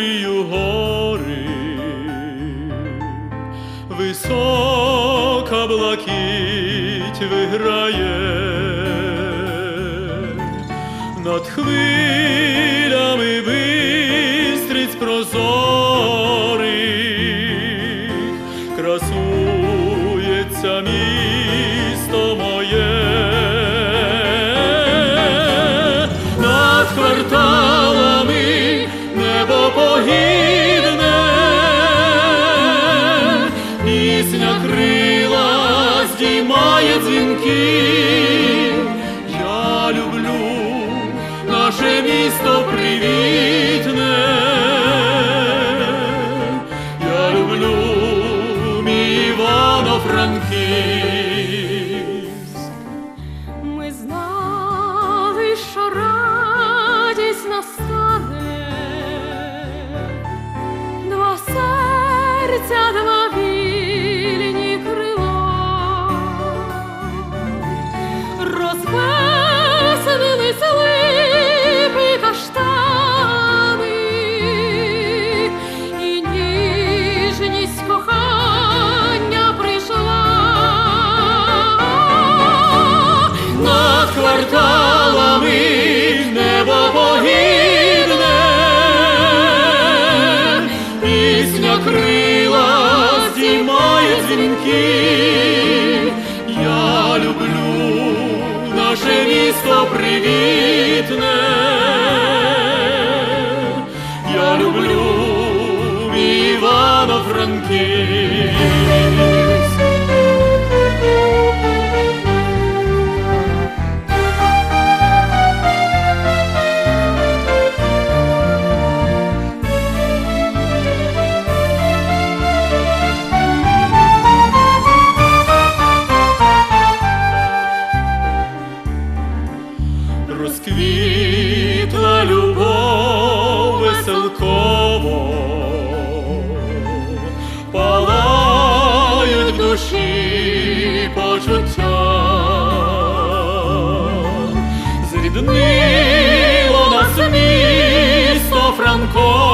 землію гори, висока блакить виграє, над хвилями бистриць прозор. гідне, пісня крила здіймає дзвінки. give. corpo.